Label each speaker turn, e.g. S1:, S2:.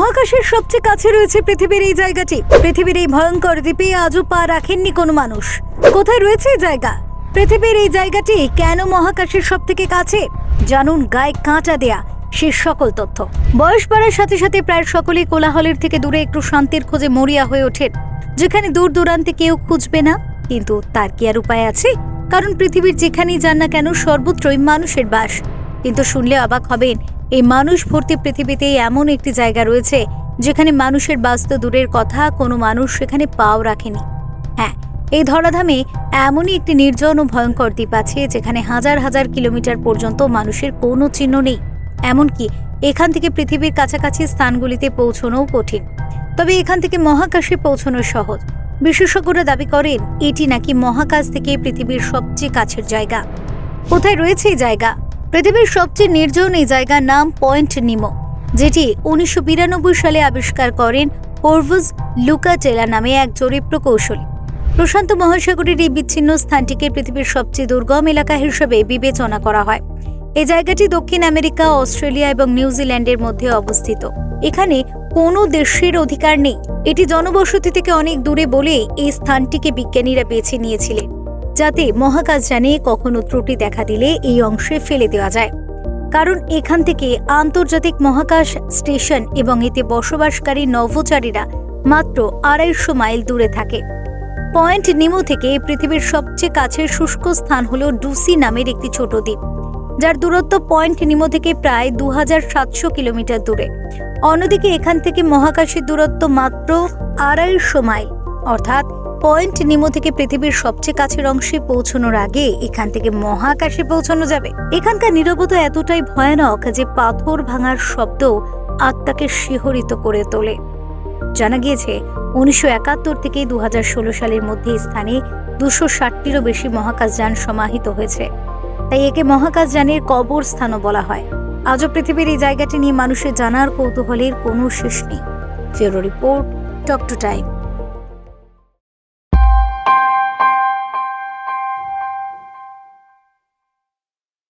S1: মহাকাশের সবচেয়ে কাছে রয়েছে পৃথিবীর এই জায়গাটি। পৃথিবীর এই ভয়ঙ্কর দ্বীপে আজও পা রাখেননি কোনো মানুষ। কোথায় রয়েছে এই জায়গা? পৃথিবীর এই জায়গাটি কেন মহাকাশের সব থেকে কাছে? জানুন গায়ে কাঁটা দেয়া সে সকল তথ্য। বয়স বাড়ার সাথে সাথে প্রায় সকলেই কোলাহলের থেকে দূরে একটু শান্তির খোঁজে মরিয়া হয়ে ওঠেন। যেখানে দূর দূরান্তে কেউ খুঁজবে না। কিন্তু তার কি আর উপায় আছে? কারণ পৃথিবীর যেখানেই যান না কেন সর্বত্রই মানুষের বাস। কিন্তু শুনলে অবাক হবেন এই মানুষ ভর্তি পৃথিবীতে এমন একটি জায়গা রয়েছে যেখানে মানুষের বাস্তু দূরের কথা কোনো মানুষ সেখানে পাও রাখেনি। হ্যাঁ এই ধরাধামে এমনই একটি নির্জন ও ভয়ঙ্কর দ্বীপ আছে যেখানে হাজার হাজার কিলোমিটার পর্যন্ত মানুষের কোনো চিহ্ন নেই। এমনকি এখান থেকে পৃথিবীর কাছাকাছি স্থানগুলিতে পৌঁছানোও কঠিন। তবে এখান থেকে মহাকাশে পৌঁছানো সহজ। বিশেষজ্ঞরা দাবি করেন, এটি নাকি মহাকাশ থেকে পৃথিবীর সবচেয়ে কাছের জায়গা। কোথায় রয়েছে এই জায়গা? পৃথিবীর সবচেয়ে নির্জন এই জায়গার নাম পয়েন্ট নিমো, যেটি উনিশশো বিরানব্বই সালে আবিষ্কার করেন ওরভুজ লুকাটেলা নামে এক জরিপ প্রকৌশলী। প্রশান্ত মহাসাগরের এই বিচ্ছিন্ন স্থানটিকে পৃথিবীর সবচেয়ে দুর্গম এলাকা হিসেবে বিবেচনা করা হয়। এই জায়গাটি দক্ষিণ আমেরিকা, অস্ট্রেলিয়া এবং নিউজিল্যান্ডের মধ্যে অবস্থিত। এখানে কোনো দেশের অধিকার নেই। এটি জনবসতি থেকে অনেক দূরে বলে এই স্থানটিকে বিজ্ঞানীরা বেছে নিয়েছিলেন। যাতে মহাকাশযানে কখনো ত্রুটি দেখা দিলে এই অংশে ফেলে দেওয়া যায়। কারণ এখান থেকে আন্তর্জাতিক মহাকাশ স্টেশন এবং এতে বসবাসকারী নভোচারীরা মাত্র আড়াইশো মাইল দূরে থাকে। পয়েন্ট নিমো থেকে পৃথিবীর সবচেয়ে কাছের শুষ্ক স্থান হল ডুসি নামের একটি ছোট দ্বীপ, যার দূরত্ব পয়েন্ট নিমো থেকে প্রায় দু কিলোমিটার দূরে। অন্যদিকে এখান থেকে মহাকাশের দূরত্ব মাত্র আড়াইশো মাইল, অর্থাৎ পয়েন্ট নিমো থেকে পৃথিবীর সবচেয়ে কাছের অংশে পৌঁছানোর আগে এখান থেকে মহাকাশে পৌঁছানো যাবে। এখানকার নীরবতা এতটাই ভয়ানক যে পাথর ভাঙার শব্দ আত্মাকে শিহরিত করে তোলে। জানা গিয়েছে, উনিশশো একাত্তর থেকে দুহাজার ষোলো সালের মধ্যে স্থানে দুশো ষাটটিরও বেশি মহাকাশযান সমাহিত হয়েছে। তাই একে মহাকাশযানের কবর স্থানও বলা হয়। আজও পৃথিবীর এই জায়গাটি নিয়ে মানুষের জানার কৌতূহলের কোনো শেষ নেই। ফেরো রিপোর্ট টক টু টাইম।